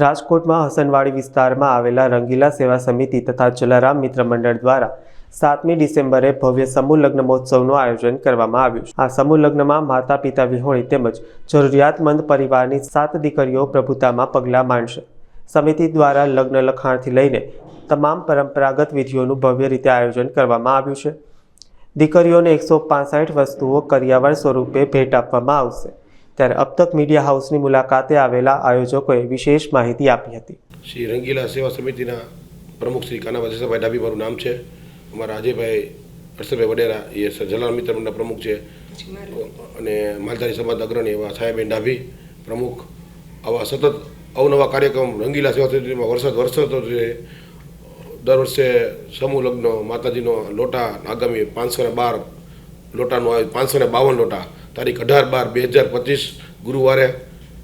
રાજકોટમાં હસનવાડી વિસ્તારમાં આવેલા રંગીલા સેવા સમિતિ તથા જલારામ મિત્ર મંડળ દ્વારા સાતમી ડિસેમ્બરે ભવ્ય સમૂહ લગ્ન મહોત્સવનું આયોજન કરવામાં આવ્યું છે. આ સમૂહ લગ્નમાં માતા પિતા વિહોણી તેમજ જરૂરિયાતમંદ પરિવારની સાત દીકરીઓ પ્રભુતામાં પગલાં માંડશે સમિતિ દ્વારા લગ્ન લખાણથી લઈને તમામ પરંપરાગત વિધિઓનું ભવ્ય રીતે આયોજન કરવામાં આવ્યું છે. દીકરીઓને એકસો વસ્તુઓ કરિયાવર સ્વરૂપે ભેટ આપવામાં આવશે. ત્યારે અબતક મીડિયા હાઉસની મુલાકાતે આવેલા આયોજકોએ વિશેષ માહિતી આપી હતી. શ્રી રંગીલા સેવા સમિતિના પ્રમુખ શ્રી કાનાભાઈ જસાભાઈ ડાબી મારું નામ છે. અમારા અજયભાઈ હર્ષભાઈ વડેરા, એ જલાલ મિત્રના પ્રમુખ છે. અને માલધારી સમાજ અગ્રણી એવા સાહેબેન ડાભી, પ્રમુખ. આવા સતત અવનવા કાર્યક્રમ રંગીલા સેવા સમિતિમાં વર્ષ વરસતો છે. દર વર્ષે સમૂહ લગ્ન, માતાજીનો લોટા, આગામી પાંચસો ને બાર લોટાનું પાંચસો ને બાવન લોટા તારીખ અઢાર બાર બે હજાર પચીસ ગુરુવારે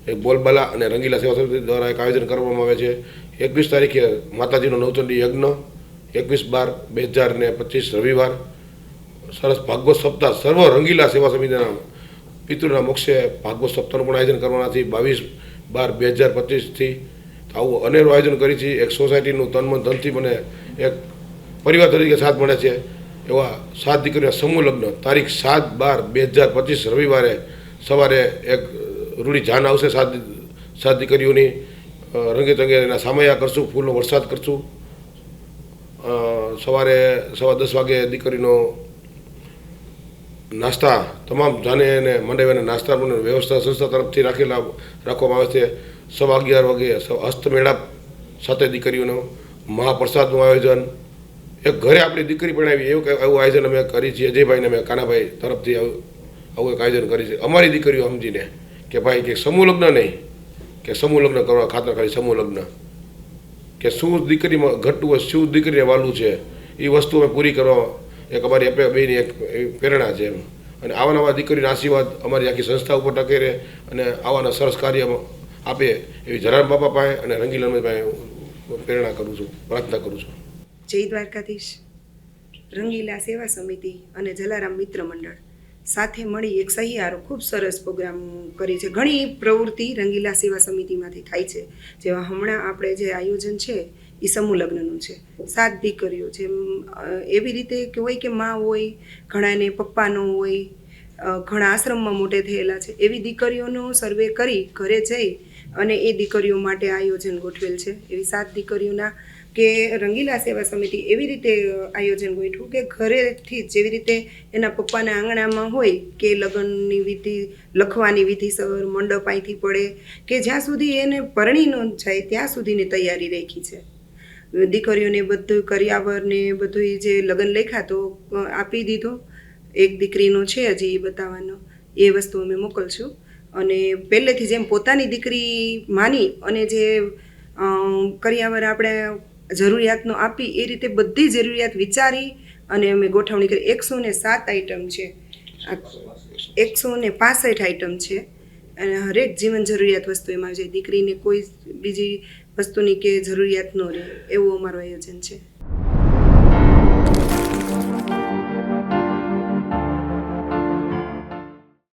એક બોલબાલા અને રંગીલા સેવા સમિતિ દ્વારા એક આયોજન કરવામાં આવે છે. એકવીસ તારીખે માતાજીનો નવચંડી યજ્ઞ, એકવીસ બાર બે હજાર ને પચીસ રવિવાર. સરસ ભાગવત સપ્તાહ સર્વ રંગીલા સેવા સમિતિના પિતૃના મોક્ષે ભાગવત સપ્તાહનું પણ આયોજન કરવાના છે. બાવીસ બાર બે હજાર પચીસથી આવું અનેરું આયોજન કરી છે. એક સોસાયટીનું તન મન ધનથી મને એક પરિવાર તરીકે સાથ મળે છે. એવા સાત દીકરીના સમૂહ લગ્ન. તારીખ સાત બાર બે હજાર પચીસ રવિવારે સવારે એક રૂડી જાન આવશે સાત સાત દીકરીઓની. રંગે તંગે એના સામૈયા કરશું, ફૂલનો વરસાદ કરશું. સવારે સવા દસ વાગે દીકરીનો નાસ્તા, તમામ જાને અને મંડપે નાસ્તા પણ વ્યવસ્થા સંસ્થા તરફથી રાખેલા રાખવામાં આવે છે. સવા અગિયાર વાગે હસ્તમેળાપ સાથે દીકરીઓનો મહાપ્રસાદનું આયોજન. એક ઘરે આપણી દીકરી ભણાવી એવું એવું આયોજન અમે કરી છીએ. અજયભાઈને અમે કાનાભાઈ તરફથી આવું આવું એક આયોજન કરી છે. અમારી દીકરીઓ સમજીને કે ભાઈ કે સમૂહ લગ્ન નહીં, કે સમૂહ લગ્ન કરવા ખાતર ખાલી સમૂહ લગ્ન. કે શું દીકરીમાં ઘટવું હોય, શું દીકરીને વાલું છે એ વસ્તુ અમે પૂરી કરવા એક અમારી અપે બેની એક પ્રેરણા છે એમ. અને આવા નવા દીકરીના આશીર્વાદ અમારી આખી સંસ્થા ઉપર ટકે રહે અને આવાના સરસ કાર્ય આપે એવી જરામ બાપા પાસે અને રંગીલાલ પાસે પ્રેરણા કરું છું, પ્રાર્થના કરું છું. જય દ્વારકાધીશ. રંગીલા સેવા સમિતિ અને જલારામ મિત્ર મંડળ સાથે મળી એક સહિયારો, ખૂબ સરસ પ્રોગ્રામ કરી છે. ઘણી પ્રવૃત્તિ રંગીલા સેવા સમિતિમાંથી થાય છે. જેવા હમણાં આપણે જે આયોજન છે એ સમૂહ લગ્નનું છે. સાત દીકરીઓ જેમ એવી રીતે કે હોય કે મા હોય, ઘણાને પપ્પાનો હોય ઘણા આશ્રમમાં મોટે થયેલા છે. એવી દીકરીઓનો સર્વે કરી ઘરે જઈ અને એ દીકરીઓ માટે આયોજન ગોઠવેલ છે. એવી સાત દીકરીઓના કે રંગીલા સેવા સમિતિ એવી રીતે આયોજન ગોઠવું કે ઘરેથી જેવી રીતે એના પપ્પાના આંગણામાં હોય કે લગ્નની વિધિ, લખવાની વિધિસર મંડપ અહીંથી પડે કે જ્યાં સુધી એને પરણી ન જાય ત્યાં સુધીની તૈયારી રાખી છે. દીકરીઓને બધું કરિયાવરને બધું જે લગ્ન લેખા તો આપી દીધો. એક દીકરીનો છે હજી એ બતાવવાનો. એ વસ્તુ અમે મોકલશું. અને પહેલેથી જેમ પોતાની દીકરી માની અને જે કરિયાવર આપણે જરૂરિયાતનો આપી, એ રીતે બધી જરૂરિયાત વિચારી અને અમે ગોઠવણી કરી. એકસો ને સાત આઈટમ છે. એકસો ને પાસઠ આઈટમ છે. અને હરેક જીવન જરૂરિયાત વસ્તુ એમાં છે દીકરીને કોઈ બીજી વસ્તુની કે જરૂરિયાત ન રહે, એવું અમારું આયોજન છે.